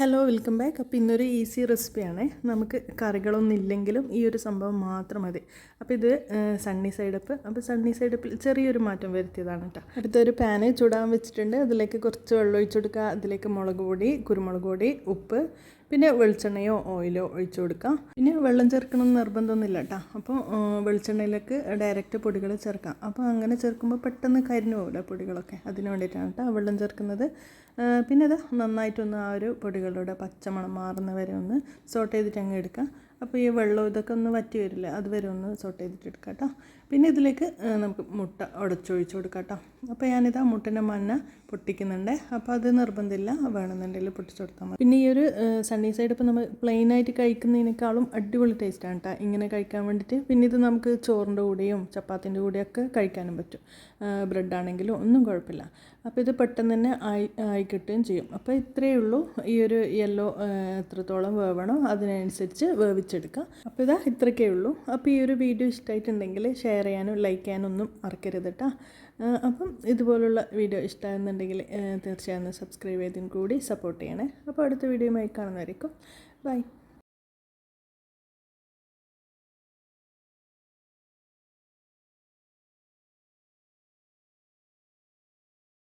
Hello welcome back അപ്പോൾ ഇന്നൊരു easy റെസിപ്പിയാണ് നമുക്ക് കറികളൊന്നും ഇല്ലെങ്കിലും ഈ ഒരു സംഭവം മാത്രം മതി. അപ്പോൾ ഇത് സണ്ണി സൈഡപ്പ് അപ്പോൾ സണ്ണി സൈഡപ്പിൽ ചെറിയൊരു മാറ്റം വരുത്തിയതാണ് കേട്ടോ അടുത്തൊരു പാന് ചൂടാൻ വെച്ചിട്ടുണ്ട്. അതിലേക്ക് കുറച്ച് വെള്ളം ഒഴിച്ചു കൊടുക്കുക. അതിലേക്ക് മുളക് പൊടി കുരുമുളക് പൊടി ഉപ്പ് പിന്നെ വെളിച്ചെണ്ണയോ ഓയിലോ ഒഴിച്ചു കൊടുക്കാം. പിന്നെ വെള്ളം ചേർക്കണം നിർബന്ധമൊന്നുമില്ല കേട്ടോ അപ്പോൾ വെളിച്ചെണ്ണയിലേക്ക് ഡയറക്റ്റ് പൊടികൾ ചേർക്കാം. അപ്പോൾ അങ്ങനെ ചേർക്കുമ്പോൾ പെട്ടെന്ന് കരിഞ്ഞു പോകില്ല പൊടികളൊക്കെ. അതിന് വേണ്ടിയിട്ടാണ് കേട്ടോ വെള്ളം ചേർക്കുന്നത്. പിന്നെ അത് നന്നായിട്ടൊന്ന് ആ ഒരു പൊടികളുടെ പച്ചമണം മാറുന്ന വരെ ഒന്ന് സോട്ട് ചെയ്തിട്ട് അങ്ങ് എടുക്കാം. അപ്പോൾ ഈ വെള്ളം ഇതൊക്കെ ഒന്ന് വറ്റി വരില്ല അതുവരെ ഒന്ന് സോട്ട് ചെയ്തിട്ട് എടുക്കാം കേട്ടോ പിന്നെ ഇതിലേക്ക് നമുക്ക് മുട്ട ഉടച്ചൊഴിച്ച് കൊടുക്കാം കേട്ടോ അപ്പോൾ ഞാനിതാ മുട്ടന്റെ മണ്ണ പൊട്ടിക്കുന്നുണ്ട്. അപ്പോൾ അത് നിർബന്ധമില്ല വേണമെന്നുണ്ടെങ്കിൽ പൊട്ടിച്ചു കൊടുത്താൽ മതി. പിന്നെ ഈ ഒരു സണ്ണി സൈഡ് ഇപ്പോൾ നമ്മൾ പ്ലെയിൻ ആയിട്ട് കഴിക്കുന്നതിനേക്കാളും അടിപൊളി ടേസ്റ്റാണ് കേട്ടോ ഇങ്ങനെ കഴിക്കാൻ വേണ്ടിയിട്ട് പിന്നെ ഇത് നമുക്ക് ചോറിന്റെ കൂടെയും ചപ്പാത്തിന്റെ കൂടെയൊക്കെ കഴിക്കാനും പറ്റും. ബ്രെഡ് ആണെങ്കിലും ഒന്നും കുഴപ്പമില്ല. അപ്പോൾ ഇത് പെട്ടെന്ന് തന്നെ ആയി ആയി കിട്ടുകയും ചെയ്യും. അപ്പോൾ ഇത്രയേ ഉള്ളൂ. ഈ ഒരു യെല്ലോ എത്രത്തോളം വേവണോ അതിനനുസരിച്ച് വേവിച്ചെടുക്കുക അപ്പോൾ ഇതാ ഇത്രയൊക്കെ ഉള്ളൂ. അപ്പോൾ ഈ ഒരു വീഡിയോ ഇഷ്ടമായിട്ടുണ്ടെങ്കിൽ ഷെയർ ചെയ്യാനും ലൈക്ക് ചെയ്യാനും ഒന്നും മറക്കരുത് കേട്ടോ അപ്പം ഇതുപോലുള്ള വീഡിയോ ഇഷ്ടമാകുന്നുണ്ടെങ്കിൽ തീർച്ചയായും സബ്സ്ക്രൈബ് ചെയ്തും കൂടി സപ്പോർട്ട് ചെയ്യണേ. അപ്പോൾ അടുത്ത വീഡിയോയുമായി കാണുന്നതായിരിക്കും ബൈ